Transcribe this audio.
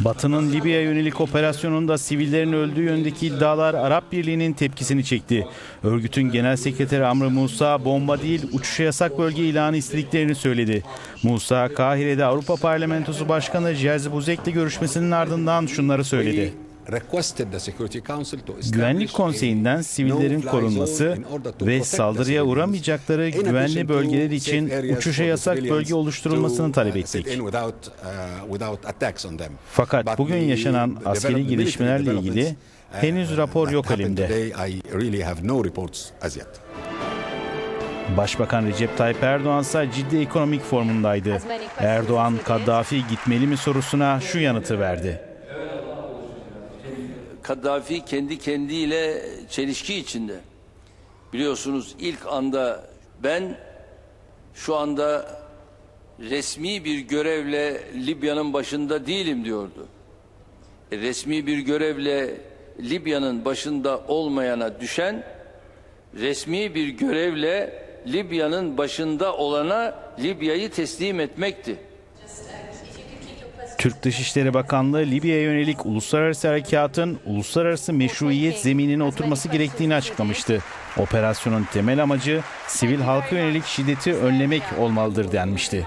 Batı'nın Libya'ya yönelik operasyonunda sivillerin öldüğü yönündeki iddialar Arap Birliği'nin tepkisini çekti. Örgütün Genel Sekreteri Amr Musa bomba değil uçuşa yasak bölge ilanı istediklerini söyledi. Musa, Kahire'de Avrupa Parlamentosu Başkanı Jerzy Buzek'le görüşmesinin ardından şunları söyledi. Güvenlik Konseyi'nden sivillerin korunması ve saldırıya uğramayacakları güvenli bölgeler için uçuşa yasak bölge oluşturulmasını talep ettik. Fakat bugün yaşanan askeri gelişmelerle ilgili henüz rapor yok elimde. Başbakan Recep Tayyip Erdoğan ise ciddi ekonomik formundaydı. Erdoğan, Kaddafi gitmeli mi sorusuna şu yanıtı verdi. Kaddafi kendi kendiyle çelişki içinde. Biliyorsunuz ilk anda ben şu anda resmi bir görevle Libya'nın başında değilim diyordu. E, resmi bir görevle Libya'nın başında olmayana düşen resmi bir görevle Libya'nın başında olana Libya'yı teslim etmekti. Türk Dışişleri Bakanlığı Libya'ya yönelik uluslararası harekatın uluslararası meşruiyet zeminine oturması gerektiğini açıklamıştı. Operasyonun temel amacı sivil halka yönelik şiddeti önlemek olmalıdır denmişti.